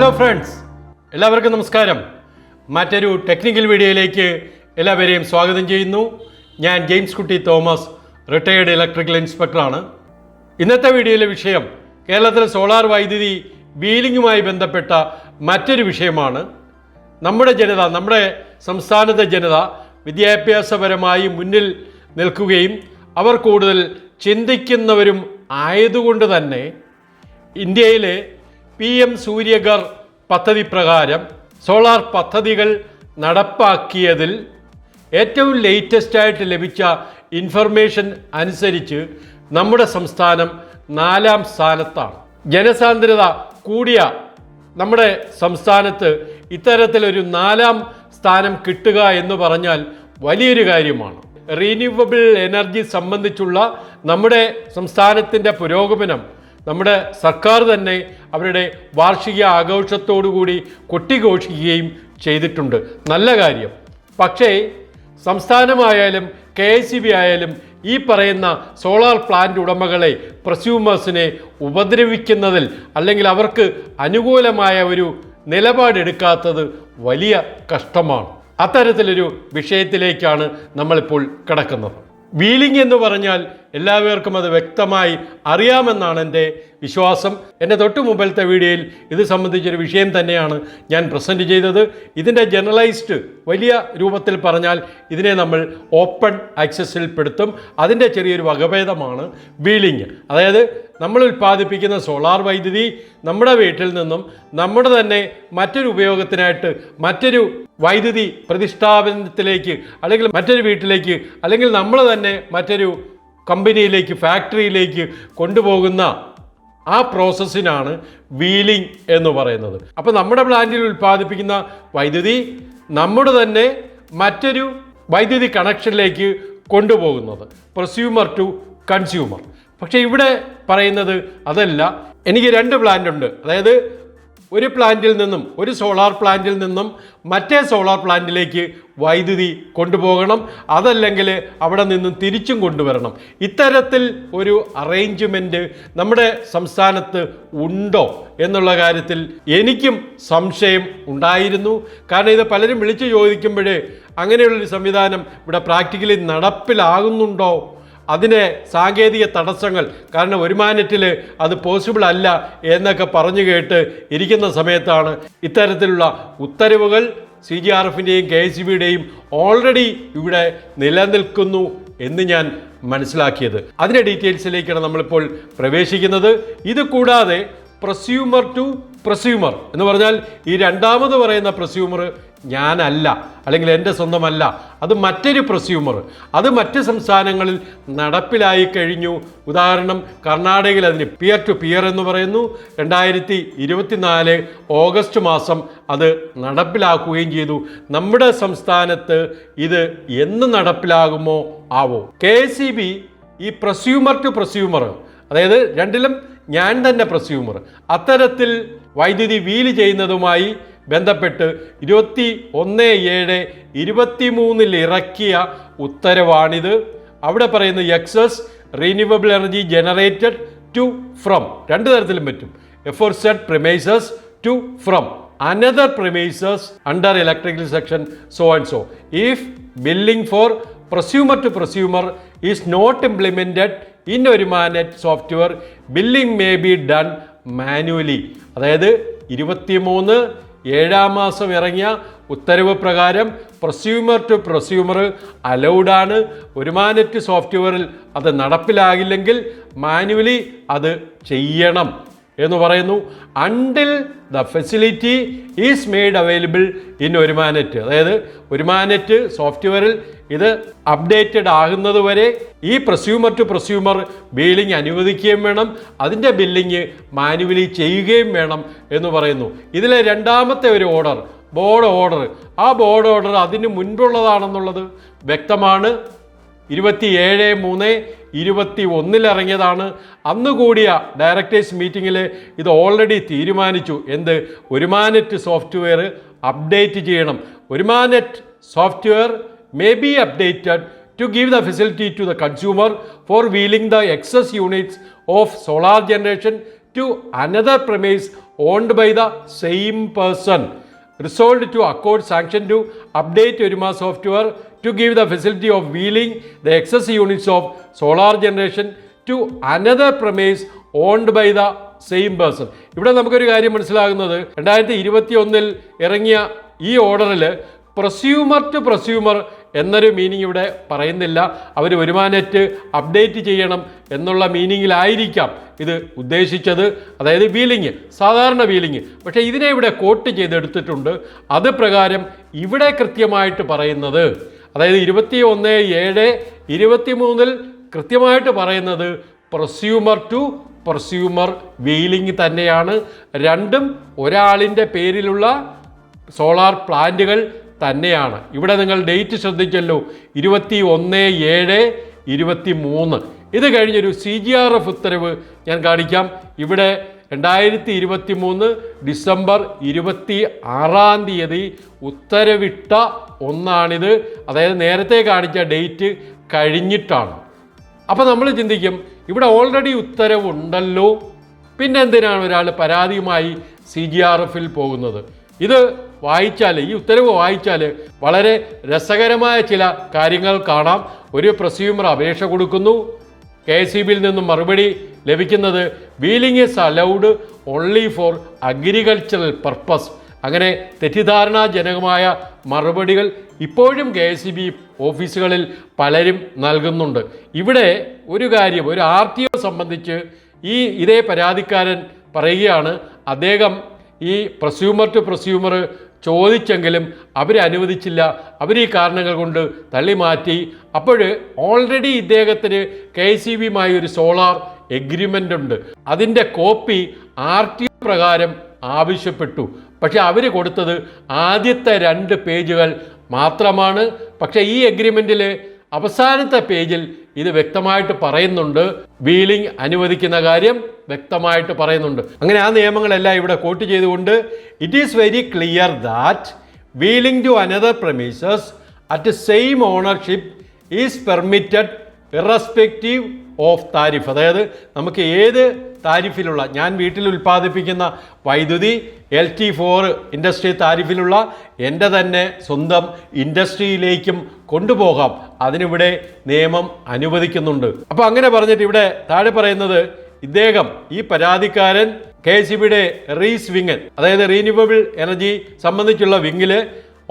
Hello friends എല്ലാവർക്കും നമസ്കാരം. മറ്റൊരു ടെക്നിക്കൽ വീഡിയോയിലേക്ക് എല്ലാവരെയും സ്വാഗതം ചെയ്യുന്നു. ഞാൻ ജെയിംസ് കുട്ടി തോമസ് റിട്ടയേർഡ് ഇലക്ട്രിക്കൽ ഇൻസ്പെക്ടറാണ് ഇന്നത്തെ വീഡിയോയിലെ വിഷയം കേരളത്തിലെ സോളാർ വൈദ്യുതി വീലിങ്ങുമായി ബന്ധപ്പെട്ട മറ്റൊരു വിഷയമാണ്. നമ്മുടെ ജനത നമ്മുടെ സംസ്ഥാനത്തെ ജനത വിദ്യാഭ്യാസപരമായി മുന്നിൽ നിൽക്കുകയും അവർ കൂടുതൽ ചിന്തിക്കുന്നവരും ആയതുകൊണ്ട് തന്നെ ഇന്ത്യയിലെ പി എം സൂര്യഗർ പദ്ധതി പ്രകാരം സോളാർ പദ്ധതികൾ നടപ്പാക്കിയതിൽ ഏറ്റവും ലേറ്റസ്റ്റ് ആയിട്ട് ലഭിച്ച ഇൻഫർമേഷൻ അനുസരിച്ച് നമ്മുടെ സംസ്ഥാനം നാലാം സ്ഥാനത്താണ്. ജനസാന്ദ്രത കൂടിയ നമ്മുടെ സംസ്ഥാനത്ത് ഇത്തരത്തിലൊരു നാലാം സ്ഥാനം കിട്ടുക എന്ന് പറഞ്ഞാൽ വലിയൊരു കാര്യമാണ്. റീന്യൂവബിൾ എനർജി സംബന്ധിച്ചുള്ള നമ്മുടെ സംസ്ഥാനത്തിന്റെ പുരോഗമനം നമ്മുടെ സർക്കാർ തന്നെ അവരുടെ വാർഷിക ആഘോഷത്തോടുകൂടി കൊട്ടിഘോഷിക്കുകയും ചെയ്തിട്ടുണ്ട്. നല്ല കാര്യം. പക്ഷേ സംസ്ഥാനമായാലും കെ എസ് ബി ആയാലും ഈ പറയുന്ന സോളാർ പ്ലാന്റ് ഉടമകളെ പ്രസ്യൂമേഴ്സിനെ ഉപദ്രവിക്കുന്നതിൽ അല്ലെങ്കിൽ അവർക്ക് അനുകൂലമായ ഒരു നിലപാടെടുക്കാത്തത് വലിയ കഷ്ടമാണ്. അത്തരത്തിലൊരു വിഷയത്തിലേക്കാണ് നമ്മളിപ്പോൾ കിടക്കുന്നത്. വീലിംഗ് എന്ന് പറഞ്ഞാൽ എല്ലാവർക്കും അത് വ്യക്തമായി അറിയാമെന്നാണ് എന്റെ വിശ്വാസം. എന്റെ തൊട്ടു മുമ്പിലത്തെ വീഡിയോയിൽ ഇത് സംബന്ധിച്ചൊരു വിഷയം തന്നെയാണ് ഞാൻ പ്രസന്റ് ചെയ്തത്. ഇതിന്റെ ജനറലൈസ്ഡ് വലിയ രൂപത്തിൽ പറഞ്ഞാൽ ഇതിനെ നമ്മൾ ഓപ്പൺ ആക്സസിൽ പെടുത്തും. അതിന്റെ ചെറിയൊരു വകഭേദമാണ് വീലിംഗ്. അതായത് നമ്മൾ ഉൽപ്പാദിപ്പിക്കുന്ന സോളാർ വൈദ്യുതി നമ്മുടെ വീട്ടിൽ നിന്നും നമ്മുടെ തന്നെ മറ്റൊരു ഉപയോഗത്തിനായിട്ട് മറ്റൊരു വൈദ്യുതി പ്രതിഷ്ഠാപനത്തിലേക്ക് അല്ലെങ്കിൽ മറ്റൊരു വീട്ടിലേക്ക് അല്ലെങ്കിൽ നമ്മൾ തന്നെ മറ്റൊരു കമ്പനിയിലേക്ക് ഫാക്ടറിയിലേക്ക് കൊണ്ടുപോകുന്ന ആ പ്രോസസ്സിനാണ് വീലിംഗ് എന്ന് പറയുന്നത്. അപ്പോൾ നമ്മുടെ പ്ലാന്റിൽ ഉൽപ്പാദിപ്പിക്കുന്ന വൈദ്യുതി നമ്മുടെ തന്നെ മറ്റൊരു വൈദ്യുതി കണക്ഷനിലേക്ക് കൊണ്ടുപോകുന്നത്. Prosumer to consumer. പക്ഷേ ഇവിടെ പറയുന്നത് അതല്ല. എനിക്ക് രണ്ട് പ്ലാന്റ് ഉണ്ട്. അതായത് ഒരു പ്ലാന്റിൽ നിന്നും ഒരു സോളാർ പ്ലാന്റിൽ നിന്നും മറ്റേ സോളാർ പ്ലാന്റിലേക്ക് വൈദ്യുതി കൊണ്ടുപോകണം. അതല്ലെങ്കിൽ അവിടെ നിന്നും തിരിച്ചും കൊണ്ടുവരണം. ഇത്തരത്തിൽ ഒരു അറേഞ്ച്മെന്റ് നമ്മുടെ സംസ്ഥാനത്ത് ഉണ്ടോ എന്നുള്ള കാര്യത്തിൽ എനിക്കും സംശയം ഉണ്ടായിരുന്നു. കാരണം ഇത് പലരും വിളിച്ചു ചോദിക്കുമ്പോഴേ അങ്ങനെയുള്ളൊരു സംവിധാനം ഇവിടെ പ്രാക്ടിക്കലി നടപ്പിലാകുന്നുണ്ടോ? അതിന് സാങ്കേതിക തടസ്സങ്ങൾ കാരണം ഒരു മാനറ്റിൽ അത് പോസിബിൾ അല്ല എന്നൊക്കെ പറഞ്ഞു കേട്ട് ഇരിക്കുന്ന സമയത്താണ് ഇത്തരത്തിലുള്ള ഉത്തരവുകൾ സി ജി ആർ എഫിന്റെയും കെ എസ് ബിയുടെയും ഓൾറെഡി ഇവിടെ നിലനിൽക്കുന്നു എന്ന് ഞാൻ മനസ്സിലാക്കിയത്. അതിന്റെ ഡീറ്റെയിൽസിലേക്കാണ് നമ്മളിപ്പോൾ പ്രവേശിക്കുന്നത്. ഇത് കൂടാതെ പ്രസ്യൂമർ ടു പ്രസ്യൂമർ എന്ന് പറഞ്ഞാൽ ഈ രണ്ടാമത് പറയുന്ന പ്രസ്യൂമർ ഞാനല്ല അല്ലെങ്കിൽ എന്റെ സ്വന്തമല്ല. അത് മറ്റൊരു പ്രസ്യൂമർ. അത് മറ്റ് സംസ്ഥാനങ്ങളിൽ നടപ്പിലായി കഴിഞ്ഞു. ഉദാഹരണം കർണാടകയിൽ അതിന് പിയർ ടു പിയർ എന്ന് പറയുന്നു. രണ്ടായിരത്തി ഇരുപത്തിനാല് ഓഗസ്റ്റ് മാസം അത് നടപ്പിലാക്കുകയും ചെയ്തു. നമ്മുടെ സംസ്ഥാനത്ത് ഇത് എന്ന് നടപ്പിലാകുമോ? ആവോ. കെ ഈ പ്രസ്യൂമർ ടു പ്രസ്യൂമർ അതായത് രണ്ടിലും ഞാൻ തന്നെ പ്രസ്യൂമർ. അത്തരത്തിൽ വൈദ്യുതി വീൽ ചെയ്യുന്നതുമായി ബന്ധപ്പെട്ട് ഇരുപത്തി ഒന്ന് ഏഴ് ഇരുപത്തി മൂന്നിൽ ഇറക്കിയ ഉത്തരവാണിത്. അവിടെ പറയുന്ന excess renewable energy generated to from രണ്ട് തരത്തിലും പറ്റും. എഫോർ set premises to from another premises under electrical section so and so if billing for prosumer to prosumer is not implemented in Orumanet software billing may be done manually. അതായത് ഇരുപത്തിമൂന്ന് ഏഴാം മാസം ഇറങ്ങിയ ഉത്തരവ് പ്രകാരം പ്രസ്യൂമർ ടു പ്രസ്യൂമർ അലൗഡാണ് ഒരുമാനറ്റ് സോഫ്റ്റ്വെയറിൽ അത് നടപ്പിലാകില്ലെങ്കിൽ മാനുവലി അത് ചെയ്യണം. എന്ന് പറയുന്നു. Until the facility is made available in Orumanet അതായത് ഒരുമാനറ്റ് സോഫ്റ്റ്വെയറിൽ ഇത് അപ്ഡേറ്റഡ് ആകുന്നത് വരെ ഈ പ്രസ്യൂമർ ടു പ്രസ്യൂമർ ബില്ലിംഗ് അനുവദിക്കുകയും വേണം. അതിന്റെ ബില്ലിങ് മാനുവലി ചെയ്യുകയും വേണം എന്ന് പറയുന്നു. ഇതിലെ രണ്ടാമത്തെ ഒരു ഓർഡർ ബോർഡ് ഓർഡർ ആ ബോർഡ് ഓർഡർ അതിന് മുൻപുള്ളതാണെന്നുള്ളത് വ്യക്തമാണ്. ഇരുപത്തി ഏഴ് മൂന്ന് ഇരുപത്തി ഒന്നിലിറങ്ങിയതാണ് അന്ന് കൂടിയ ഡയറക്ടേഴ്സ് മീറ്റിങ്ങിൽ ഇത് ഓൾറെഡി തീരുമാനിച്ചു. എന്ത്? ഒരുമാനെറ്റ് സോഫ്റ്റ്വെയർ അപ്ഡേറ്റ് ചെയ്യണം. Orumanet software may be updated to give the facility to the consumer for wheeling the excess units of solar generation to another premise owned by the same person. Resolved to accord sanction to update Oruma software to give the facility of wheeling the excess units of solar generation to another premise owned by the same person ഇവിടെ നമുക്കൊരു കാര്യം മനസ്സിലാകുന്നത്. രണ്ടായിരത്തി ഇരുപത്തി ഒന്നിൽ ഇറങ്ങിയ ഈ ഓർഡറിൽ പ്രസ്യൂമർ ടു പ്രസ്യൂമർ എന്നൊരു മീനിങ് ഇവിടെ പറയുന്നില്ല. അവർ വരുമാനറ്റ് അപ്ഡേറ്റ് ചെയ്യണം എന്നുള്ള മീനിങ്ങിലായിരിക്കാം ഇത് ഉദ്ദേശിച്ചത്. അതായത് വീലിങ് സാധാരണ വീലിങ് പക്ഷേ ഇതിനെ ഇവിടെ കോട്ട് ചെയ്തെടുത്തിട്ടുണ്ട്. അത് പ്രകാരം ഇവിടെ കൃത്യമായിട്ട് പറയുന്നത് അതായത് ഇരുപത്തി ഒന്ന് ഏഴ് ഇരുപത്തി മൂന്നിൽ കൃത്യമായിട്ട് പറയുന്നത് പ്രസ്യൂമർ ടു പ്രസ്യൂമർ വെയിലിംഗ് തന്നെയാണ്. രണ്ടും ഒരാളിന്റെ പേരിലുള്ള സോളാർ പ്ലാന്റുകൾ തന്നെയാണ്. ഇവിടെ നിങ്ങൾ ഡേറ്റ് ശ്രദ്ധിച്ചല്ലോ. ഇരുപത്തി ഒന്ന് ഏഴ് ഇരുപത്തി മൂന്ന് ഇത് കഴിഞ്ഞൊരു സി ജി ആർ എഫ് ഉത്തരവ് ഞാൻ കാണിക്കാം. ഇവിടെ രണ്ടായിരത്തി ഇരുപത്തി മൂന്ന് ഡിസംബർ ഇരുപത്തി ആറാം തീയതി ഉത്തരവിട്ട ഒന്നാണിത്. അതായത് നേരത്തെ കാണിച്ച ഡേറ്റ് കഴിഞ്ഞിട്ടാണ്. അപ്പോൾ നമ്മൾ ചിന്തിക്കും ഇവിടെ ഓൾറെഡി ഉത്തരവുണ്ടല്ലോ. പിന്നെ എന്തിനാണ് ഒരാൾ പരാതിയുമായി സി ജി ആർ എഫിൽ പോകുന്നത്? ഇത് വായിച്ചാൽ ഈ ഉത്തരവ് വായിച്ചാൽ വളരെ രസകരമായ ചില കാര്യങ്ങൾ കാണാം. ഒരു പ്രസ്യൂമർ അപേക്ഷ കൊടുക്കുന്നു. കെ എസ് സി ബിയിൽ നിന്നും മറുപടി ലഭിക്കുന്നത് wheeling is allowed only for agricultural purpose അങ്ങനെ തെറ്റിദ്ധാരണാജനകമായ മറുപടികൾ ഇപ്പോഴും കെ എസ് സി ബി ഓഫീസുകളിൽ പലരും നൽകുന്നുണ്ട്. ഇവിടെ ഒരു കാര്യം ഒരു ആർ ടി ഒ സംബന്ധിച്ച് ഈ ഇതേ പരാതിക്കാരൻ പറയുകയാണ് അദ്ദേഹം ഈ പ്രസ്യൂമർ ടു പ്രസ്യൂമർ ചോദിച്ചെങ്കിലും അവർ അനുവദിച്ചില്ല. അവർ ഈ കാരണങ്ങൾ കൊണ്ട് തള്ളി മാറ്റി അപ്പോൾ ഓൾറെഡി ഇദ്ദേഹത്തിന് കെ സി ബിയുമായി ഒരു സോളാർ എഗ്രിമെന്റ് ഉണ്ട്. അതിന്റെ കോപ്പി ആർ ടി പ്രകാരം ആവശ്യപ്പെട്ടു. പക്ഷെ അവർ കൊടുത്തത് ആദ്യത്തെ രണ്ട് പേജുകൾ മാത്രമാണ്. പക്ഷേ ഈ എഗ്രിമെന്റിൽ അവസാനത്തെ പേജിൽ ഇത് വ്യക്തമായിട്ട് പറയുന്നുണ്ട്. വീലിംഗ് അനുവദിക്കുന്ന കാര്യം വ്യക്തമായിട്ട് പറയുന്നുണ്ട്. അങ്ങനെ ആ നിയമങ്ങളെല്ലാം ഇവിടെ കോട്ട് ചെയ്തുകൊണ്ട് it is very clear that wheeling to another premises at same ownership is permitted irrespective of tariff. അതായത് നമുക്ക് ഏത് താരിഫിലുള്ള ഞാൻ വീട്ടിൽ ഉൽപ്പാദിപ്പിക്കുന്ന വൈദ്യുതി എൽ ടി ഫോർ ഇൻഡസ്ട്രി താരിഫിലുള്ള എന്റെ തന്നെ സ്വന്തം ഇൻഡസ്ട്രിയിലേക്കും കൊണ്ടുപോകാം. അതിനിവിടെ നിയമം അനുവദിക്കുന്നുണ്ട്. അപ്പോൾ അങ്ങനെ പറഞ്ഞിട്ട് ഇവിടെ താഴെ പറയുന്നത് ഇദ്ദേഹം ഈ പരാതിക്കാരൻ കെ എസ് ബിയുടെ റീസ് വിങ്ങൻ അതായത് റീന്യൂവബിൾ എനർജി സംബന്ധിച്ചുള്ള വിങ്ങിൽ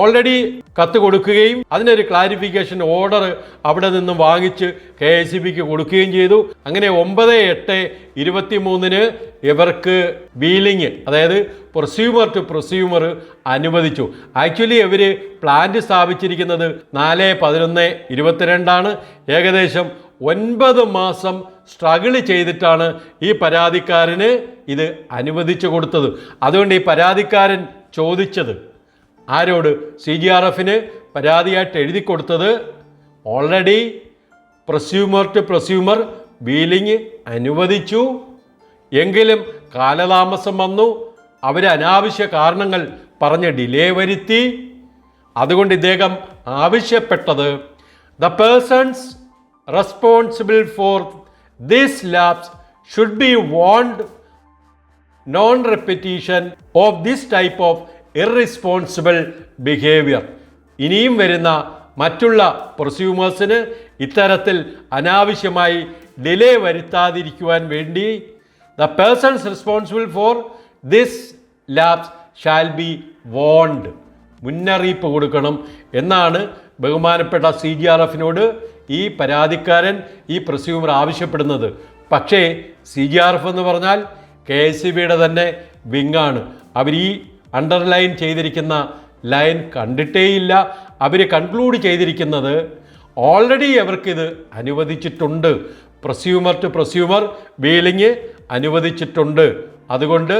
ഓൾറെഡി കത്ത് കൊടുക്കുകയും അതിനൊരു ക്ലാരിഫിക്കേഷൻ ഓർഡർ അവിടെ നിന്നും വാങ്ങിച്ച് കെ എസ് സി ബിക്ക് കൊടുക്കുകയും ചെയ്തു. അങ്ങനെ ഒമ്പത് എട്ട് ഇരുപത്തി മൂന്നിന് ഇവർക്ക് വീലിംഗ് അതായത് പ്രൊസ്യൂമർ ടു പ്രൊസ്യൂമർ അനുവദിച്ചു. ആക്ച്വലി ഇവർ പ്ലാന്റ് സ്ഥാപിച്ചിരിക്കുന്നത് നാല് പതിനൊന്ന് ഇരുപത്തിരണ്ടാണ്. ഏകദേശം ഒൻപത് മാസം സ്ട്രഗിൾ ചെയ്തിട്ടാണ് ഈ പരാതിക്കാരന് ഇത് അനുവദിച്ചു കൊടുത്തത്. അതുകൊണ്ട് ഈ പരാതിക്കാരൻ ചോദിച്ചത് ആരോട്? സി ജി ആർ എഫിന് പരാതിയായിട്ട് എഴുതി കൊടുത്തത് already prosumer to prosumer wheeling അനുവദിച്ചു. എങ്കിലും കാലതാമസം വന്നു. അവർ അനാവശ്യ കാരണങ്ങൾ പറഞ്ഞ് ഡിലേ വരുത്തി. അതുകൊണ്ട് ഇദ്ദേഹം ആവശ്യപ്പെട്ടത് the persons responsible for this lapse should be warned non repetition of this type of irresponsible behaviour ഇനിയും വരുന്ന മറ്റുള്ള പ്രൊസ്യൂമേഴ്സിന് ഇത്തരത്തിൽ അനാവശ്യമായി ഡിലേ വരുത്താതിരിക്കുവാൻ വേണ്ടി the persons responsible for this lapse shall be warned മുന്നറിയിപ്പ് കൊടുക്കണം എന്നാണ് ബഹുമാനപ്പെട്ട സി ജി ആർ എഫിനോട് ഈ പരാതിക്കാരൻ ഈ പ്രസ്യൂമർ ആവശ്യപ്പെടുന്നത്. പക്ഷേ സി ജി ആർ എഫ് എന്ന് പറഞ്ഞാൽ കെ എസ് സി ബിയുടെ തന്നെ വിങ്ങാണ്. അവർ ഈ അണ്ടർലൈൻ ചെയ്തിരിക്കുന്ന ലൈൻ കണ്ടിട്ടേയില്ല. അവർ കൺക്ലൂഡ് ചെയ്തിരിക്കുന്നത് ഓൾറെഡി അവർക്കിത് അനുവദിച്ചിട്ടുണ്ട്. പ്രസ്യൂമർ ടു പ്രസ്യൂമർ വീലിംഗ് അനുവദിച്ചിട്ടുണ്ട്. അതുകൊണ്ട്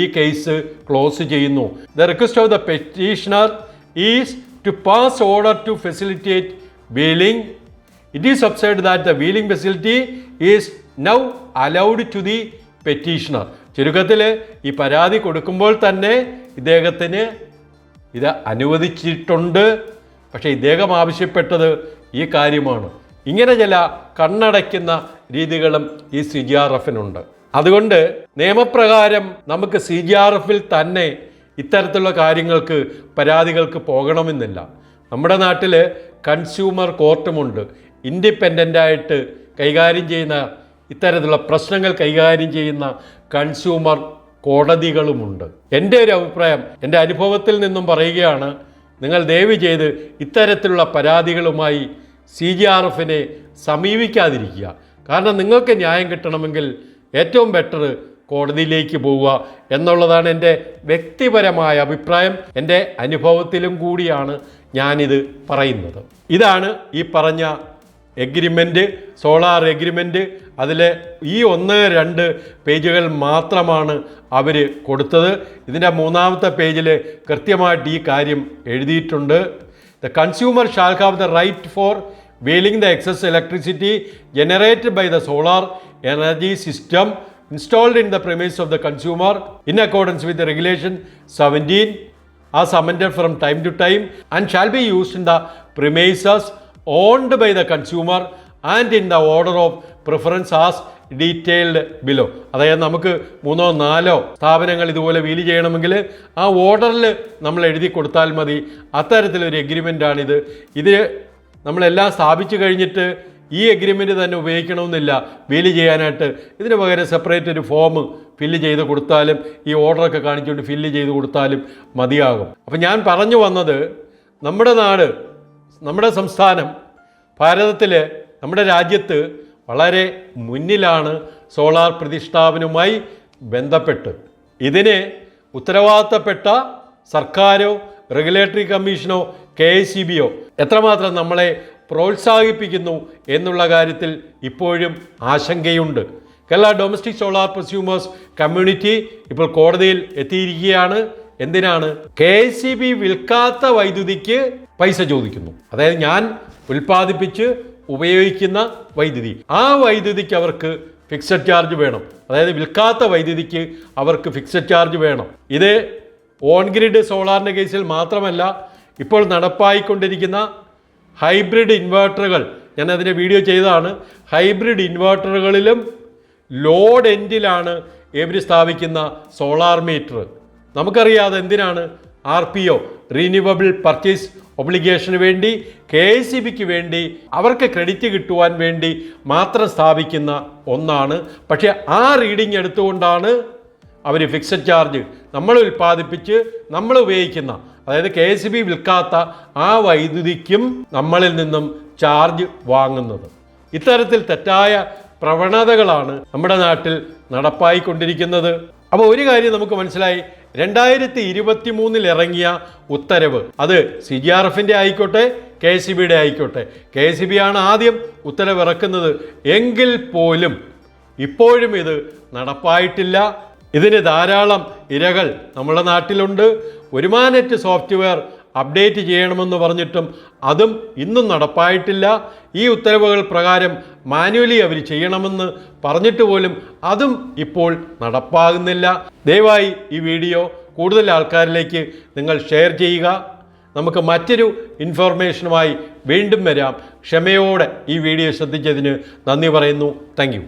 ഈ കേസ് ക്ലോസ് ചെയ്യുന്നു. The request of the petitioner is to pass order to facilitate wheeling it is observed that the wheeling facility is now allowed to the petitioner ചുരുക്കത്തിൽ ഈ പരാതി കൊടുക്കുമ്പോൾ തന്നെ ഇദ്ദേഹത്തിന് ഇത് അനുവദിച്ചിട്ടുണ്ട്. പക്ഷേ ഇദ്ദേഹം ആവശ്യപ്പെട്ടത് ഈ കാര്യമാണ്. ഇങ്ങനെ ചില കണ്ണടയ്ക്കുന്ന രീതികളും ഈ സി ജി ആർ എഫിനുണ്ട്. അതുകൊണ്ട് നിയമപ്രകാരം നമുക്ക് സി ജി ആർ എഫിൽ തന്നെ ഇത്തരത്തിലുള്ള കാര്യങ്ങൾക്ക് പരാതികൾക്ക് പോകണമെന്നില്ല. നമ്മുടെ നാട്ടിൽ കൺസ്യൂമർ കോർട്ടുമുണ്ട്. ഇൻഡിപെൻഡന്റായിട്ട് കൈകാര്യം ചെയ്യുന്ന ഇത്തരത്തിലുള്ള പ്രശ്നങ്ങൾ കൈകാര്യം ചെയ്യുന്ന കൺസ്യൂമർ കോടതികളുമുണ്ട്. എന്റെ ഒരു അഭിപ്രായം എന്റെ അനുഭവത്തിൽ നിന്നും പറയുകയാണ് നിങ്ങൾ ദയവ് ചെയ്ത് ഇത്തരത്തിലുള്ള പരാതികളുമായി സി ജി ആർ എഫിനെ സമീപിക്കാതിരിക്കുക. കാരണം നിങ്ങൾക്ക് ന്യായം കിട്ടണമെങ്കിൽ ഏറ്റവും ബെറ്റർ കോടതിയിലേക്ക് പോവുക എന്നുള്ളതാണ് എന്റെ വ്യക്തിപരമായ അഭിപ്രായം. എന്റെ അനുഭവത്തിലും കൂടിയാണ് ഞാനിത് പറയുന്നത്. ഇതാണ് ഈ പറഞ്ഞ എഗ്രിമെന്റ് സോളാർ എഗ്രിമെന്റ് അതിൽ ഈ ഒന്ന് രണ്ട് പേജുകൾ മാത്രമാണ് അവർ കൊടുത്തത്. ഇതിന്റെ മൂന്നാമത്തെ പേജിൽ കൃത്യമായിട്ട് ഈ കാര്യം എഴുതിയിട്ടുണ്ട്. The consumer shall have the right for wheeling the excess electricity generated by the solar energy system installed in the premise of the consumer in accordance with regulation seventeen as amended from time to time and shall be used in the premises owned by the consumer and in the order of preference as detailed below അതായത് നമുക്ക് മൂന്നോ നാലോ സ്ഥാപനങ്ങൾ ഇതുപോലെ wheel ചെയ്യണമെങ്കിൽ ആ ഓർഡറിൽ നമ്മൾ എഴുതി കൊടുത്താൽ മതി. അത്തരത്തിലൊരു എഗ്രിമെന്റാണിത് ഇത് നമ്മളെല്ലാം സ്ഥാപിച്ചു കഴിഞ്ഞിട്ട് ഈ എഗ്രിമെന്റ് തന്നെ ഉപയോഗിക്കണമെന്നില്ല. വീൽ ചെയ്യാനായിട്ട്. ഇതിന് പകരം സെപ്പറേറ്റ് ഒരു ഫോം ഫില്ല് ചെയ്ത് കൊടുത്താലും ഈ ഓർഡറൊക്കെ കാണിച്ചുകൊണ്ട് ഫില്ല് ചെയ്ത് കൊടുത്താലും മതിയാകും. അപ്പം ഞാൻ പറഞ്ഞു വന്നത് നമ്മുടെ നാട് നമ്മുടെ സംസ്ഥാനം ഭാരതത്തിൽ നമ്മുടെ രാജ്യത്ത് വളരെ മുന്നിലാണ് സോളാർ പ്രതിഷ്ഠാപനവുമായി ബന്ധപ്പെട്ട്. ഇതിന് ഉത്തരവാദിത്തപ്പെട്ട സർക്കാരോ റെഗുലേറ്ററി കമ്മീഷനോ കെ എസ് സി ബിയോ എത്രമാത്രം നമ്മളെ പ്രോത്സാഹിപ്പിക്കുന്നു എന്നുള്ള കാര്യത്തിൽ ഇപ്പോഴും ആശങ്കയുണ്ട്. Kerala domestic solar prosumers community ഇപ്പോൾ കോടതിയിൽ എത്തിയിരിക്കുകയാണ്. എന്തിനാണ്? കെ സി ബി വിൽക്കാത്ത വൈദ്യുതിക്ക് പൈസ ചോദിക്കുന്നു. അതായത് ഞാൻ ഉൽപ്പാദിപ്പിച്ച് ഉപയോഗിക്കുന്ന വൈദ്യുതി. ആ വൈദ്യുതിക്ക് അവർക്ക് ഫിക്സഡ് ചാർജ് വേണം. അതായത് വിൽക്കാത്ത വൈദ്യുതിക്ക് അവർക്ക് ഫിക്സഡ് ചാർജ് വേണം. ഇത് ഓൺ ഗ്രിഡ് സോളാറിന്റെ കേസിൽ മാത്രമല്ല ഇപ്പോൾ നടപ്പായിക്കൊണ്ടിരിക്കുന്ന ഹൈബ്രിഡ് ഇൻവേർട്ടറുകൾ ഞാൻ അതിന്റെ വീഡിയോ ചെയ്തതാണ്. ഹൈബ്രിഡ് ഇൻവേർട്ടറുകളിലും ലോഡ് എൻഡിലാണ് എവര് സ്ഥാപിക്കുന്ന സോളാർ മീറ്റർ നമുക്കറിയാതെ എന്തിനാണ് R P O renewable purchase ഒബ്ലിഗേഷന് വേണ്ടി കെ എ സി ബിക്ക് വേണ്ടി അവർക്ക് ക്രെഡിറ്റ് കിട്ടുവാൻ വേണ്ടി മാത്രം സ്ഥാപിക്കുന്ന ഒന്നാണ്. പക്ഷേ ആ റീഡിംഗ് എടുത്തുകൊണ്ടാണ് അവർ ഫിക്സഡ് ചാർജ് നമ്മൾ ഉൽപ്പാദിപ്പിച്ച് നമ്മൾ ഉപയോഗിക്കുന്ന അതായത് കെ എസ് ബി വിൽക്കാത്ത ആ വൈദ്യുതിക്കും നമ്മളിൽ നിന്നും ചാർജ് വാങ്ങുന്നത്. ഇത്തരത്തിൽ തെറ്റായ പ്രവണതകളാണ് നമ്മുടെ നാട്ടിൽ നടപ്പായിക്കൊണ്ടിരിക്കുന്നത്. അപ്പോൾ ഒരു കാര്യം നമുക്ക് മനസ്സിലായി. രണ്ടായിരത്തി ഇരുപത്തി മൂന്നിൽ ഇറങ്ങിയ ഉത്തരവ്. അത് സി ജി ആർ എഫിന്റെ ആയിക്കോട്ടെ കെ സി ബിയുടെ ആയിക്കോട്ടെ. കെ സി ബി ആണ് ആദ്യം ഉത്തരവ് ഇറക്കുന്നത് എങ്കിൽ പോലും ഇപ്പോഴും ഇത് നടപ്പായിട്ടില്ല. ഇതിന് ധാരാളം ഇരകൾ നമ്മുടെ നാട്ടിലുണ്ട്. ഒരുമാനറ്റ് സോഫ്റ്റ്വെയർ അപ്ഡേറ്റ് ചെയ്യണമെന്ന് പറഞ്ഞിട്ടും അതും ഇന്നും നടപ്പായിട്ടില്ല. ഈ ഉത്തരവുകൾ പ്രകാരം മാനുവലി അവർ ചെയ്യണമെന്ന് പറഞ്ഞിട്ട് പോലും അതും ഇപ്പോൾ നടപ്പാകുന്നില്ല. ദയവായി ഈ വീഡിയോ കൂടുതൽ ആൾക്കാരിലേക്ക് നിങ്ങൾ ഷെയർ ചെയ്യുക. നമുക്ക് മറ്റൊരു ഇൻഫോർമേഷനുമായി വീണ്ടും വരാം. ക്ഷമയോടെ ഈ വീഡിയോ ശ്രദ്ധിച്ചതിന് നന്ദി പറയുന്നു. താങ്ക്